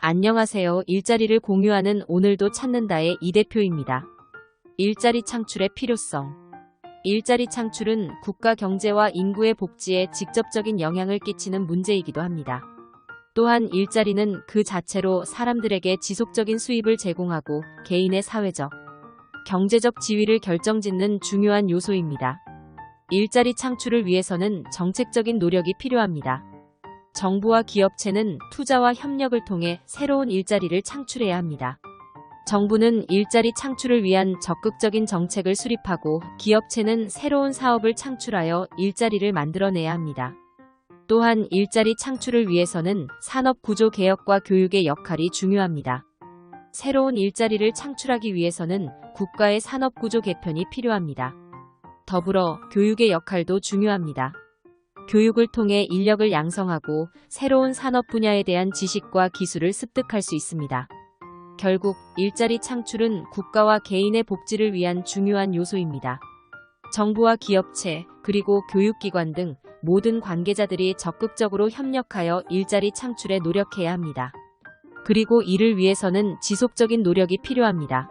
안녕하세요. 일자리를 공유하는 오늘도 찾는다의 이 대표입니다. 일자리 창출의 필요성. 일자리 창출은 국가 경제와 인구의 복지에 직접적인 영향을 끼치는 문제이기도 합니다. 또한 일자리는 그 자체로 사람들에게 지속적인 수입을 제공하고 개인의 사회적, 경제적 지위를 결정짓는 중요한 요소입니다. 일자리 창출을 위해서는 정책적인 노력이 필요합니다. 정부와 기업체는 투자와 협력을 통해 새로운 일자리를 창출해야 합니다. 정부는 일자리 창출을 위한 적극적인 정책을 수립하고 기업체는 새로운 사업을 창출하여 일자리를 만들어내야 합니다. 또한 일자리 창출을 위해서는 산업 구조 개혁과 교육의 역할이 중요합니다. 새로운 일자리를 창출하기 위해서는 국가의 산업 구조 개편이 필요합니다. 더불어 교육의 역할도 중요합니다. 교육을 통해 인력을 양성하고 새로운 산업 분야에 대한 지식과 기술을 습득할 수 있습니다. 결국 일자리 창출은 국가와 개인의 복지를 위한 중요한 요소입니다. 정부와 기업체, 그리고 교육기관 등 모든 관계자들이 적극적으로 협력하여 일자리 창출에 노력해야 합니다. 그리고 이를 위해서는 지속적인 노력이 필요합니다.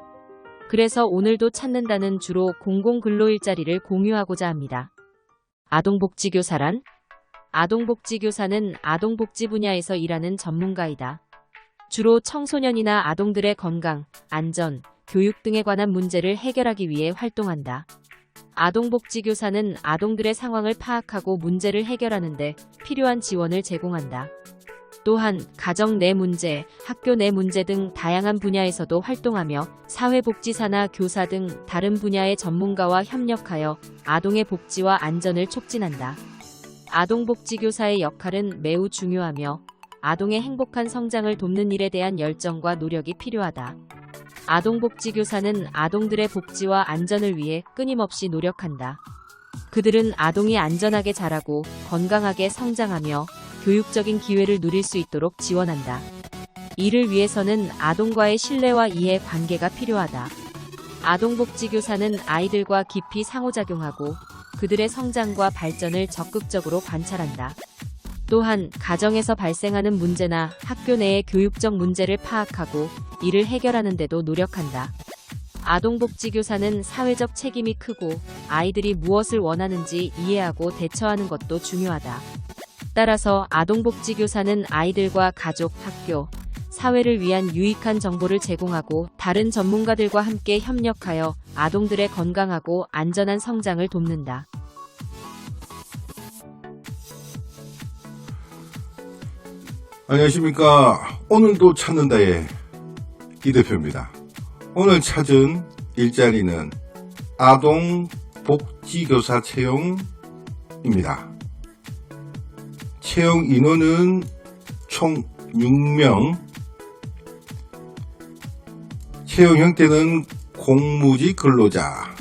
그래서 오늘도 찾는다는 주로 공공근로 일자리를 공유하고자 합니다. 아동복지교사란? 아동복지교사는 아동복지 분야에서 일하는 전문가이다. 주로 청소년이나 아동들의 건강, 안전, 교육 등에 관한 문제를 해결하기 위해 활동한다. 아동복지교사는 아동들의 상황을 파악하고 문제를 해결하는 데 필요한 지원을 제공한다. 또한 가정 내 문제, 학교 내 문제 등 다양한 분야에서도 활동하며 사회복지사나 교사 등 다른 분야의 전문가와 협력하여 아동의 복지와 안전을 촉진한다. 아동복지교사의 역할은 매우 중요하며 아동의 행복한 성장을 돕는 일에 대한 열정과 노력이 필요하다. 아동복지교사는 아동들의 복지와 안전을 위해 끊임없이 노력한다. 그들은 아동이 안전하게 자라고 건강하게 성장하며 교육적인 기회를 누릴 수 있도록 지원한다. 이를 위해서는 아동과의 신뢰와 이해 관계가 필요하다. 아동복지교사는 아이들과 깊이 상호작용하고 그들의 성장과 발전을 적극적으로 관찰한다. 또한 가정에서 발생하는 문제나 학교 내의 교육적 문제를 파악하고 이를 해결하는 데도 노력한다. 아동복지교사는 사회적 책임이 크고 아이들이 무엇을 원하는지 이해하고 대처하는 것도 중요하다. 따라서 아동복지교사는 아이들과 가족, 학교, 사회를 위한 유익한 정보를 제공하고 다른 전문가들과 함께 협력하여 아동들의 건강하고 안전한 성장을 돕는다. 안녕하십니까. 오늘도 찾는다의 이 대표입니다. 오늘 찾은 일자리는 아동 복지교사 채용입니다. 채용 인원은 총 6명. 채용 형태는 공무직 근로자,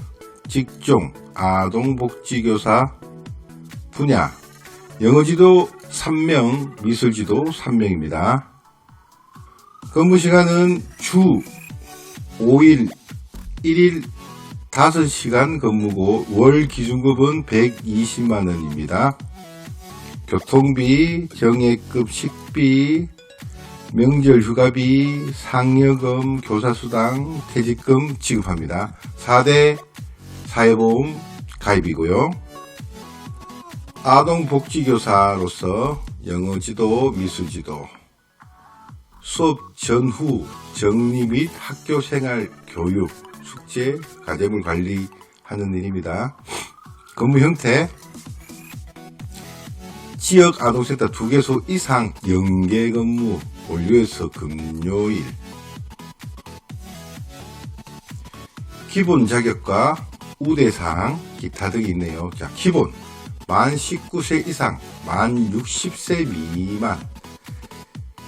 직종, 아동복지교사 분야, 영어지도 3명, 미술지도 3명입니다. 근무 시간은 주 5일, 1일 5시간 근무고 월 기준급은 120만원입니다. 교통비, 정예급 식비, 명절 휴가비, 상여금, 교사수당, 퇴직금 지급합니다. 4대 사회보험 가입이고요. 아동복지교사로서 영어지도, 미술지도, 수업 전후 정리 및 학교생활 교육, 숙제, 과제물 관리하는 일입니다. 근무 형태 지역 아동센터 2개소 이상 연계 근무, 원료에서 금요일. 기본 자격과 우대사항, 기타 등이 있네요. 자, 기본. 만 19세 이상, 만 60세 미만,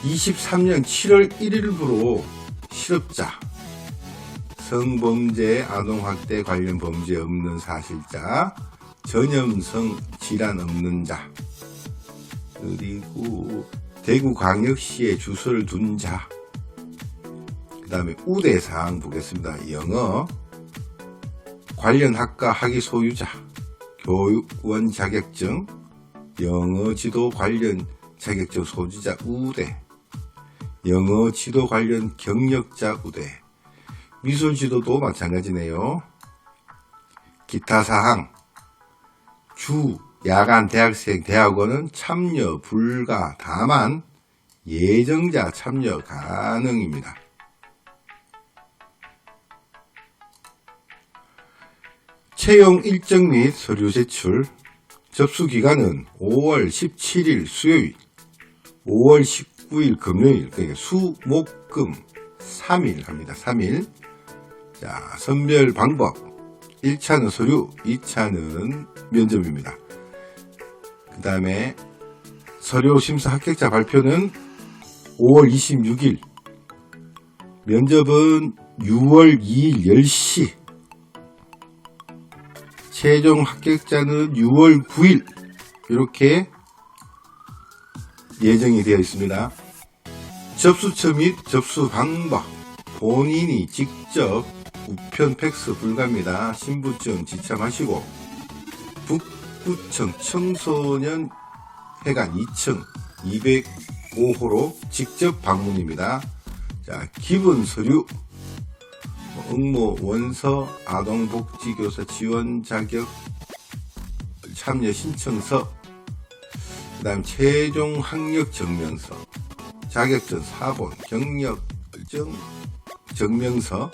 23년 7월 1일부로 실업자, 성범죄, 아동학대 관련 범죄 없는 사실자, 전염성 질환 없는 자, 그리고 대구광역시에 주소를 둔 자, 그 다음에 우대사항 보겠습니다. 영어, 관련 학과 학위 소유자, 교육원 자격증, 영어 지도 관련 자격증 소지자 우대, 영어 지도 관련 경력자 우대, 미술 지도도 마찬가지네요. 기타 사항, 주, 야간 대학생 대학원은 참여 불가, 다만 예정자 참여 가능입니다. 채용 일정 및 서류 제출, 접수 기간은 5월 17일 수요일, 5월 19일 금요일, 그러니까 수, 목, 금 3일 합니다. 3일. 자, 선별 방법. 1차는 서류, 2차는 면접입니다. 그 다음에 서류 심사 합격자 발표는 5월 26일, 면접은 6월 2일 10시, 최종 합격자는 6월 9일, 이렇게 예정이 되어 있습니다. 접수처 및 접수 방법, 본인이 직접 우편 팩스 불가입니다. 신분증 지참하시고, 북 구청 청소년 회관 2층 205호로 직접 방문입니다. 자, 기본 서류, 뭐 응모 원서, 아동복지교사 지원 자격 참여 신청서, 그 다음 최종 학력 증명서, 자격증 4본, 경력증 증명서,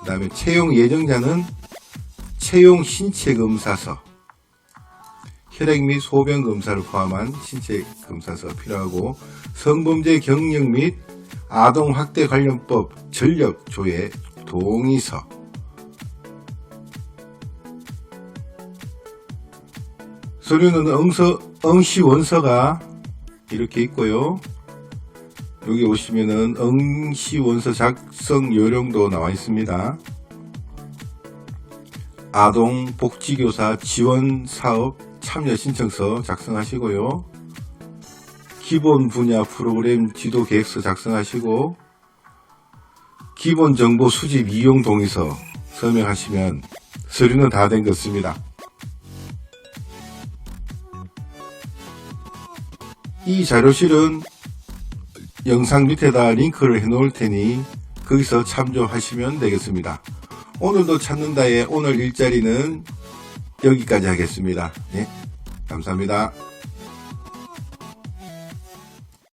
그 다음에 채용 예정자는 채용 신체 검사서, 혈액 및 소변 검사를 포함한 신체 검사서 필요하고 성범죄 경력 및 아동 학대 관련법 전력 조회 동의서 서류는 응서, 응시 원서가 이렇게 있고요. 여기 오시면은 응시 원서 작성 요령도 나와 있습니다. 아동 복지교사 지원 사업 참여 신청서 작성하시고요. 기본 분야 프로그램 지도 계획서 작성하시고 기본 정보 수집 이용 동의서 서명하시면 서류는 다 된 것입니다. 이 자료실은 영상 밑에다 링크를 해 놓을 테니 거기서 참조하시면 되겠습니다. 오늘도 찾는다의 오늘 일자리는 여기까지 하겠습니다. 네, 감사합니다.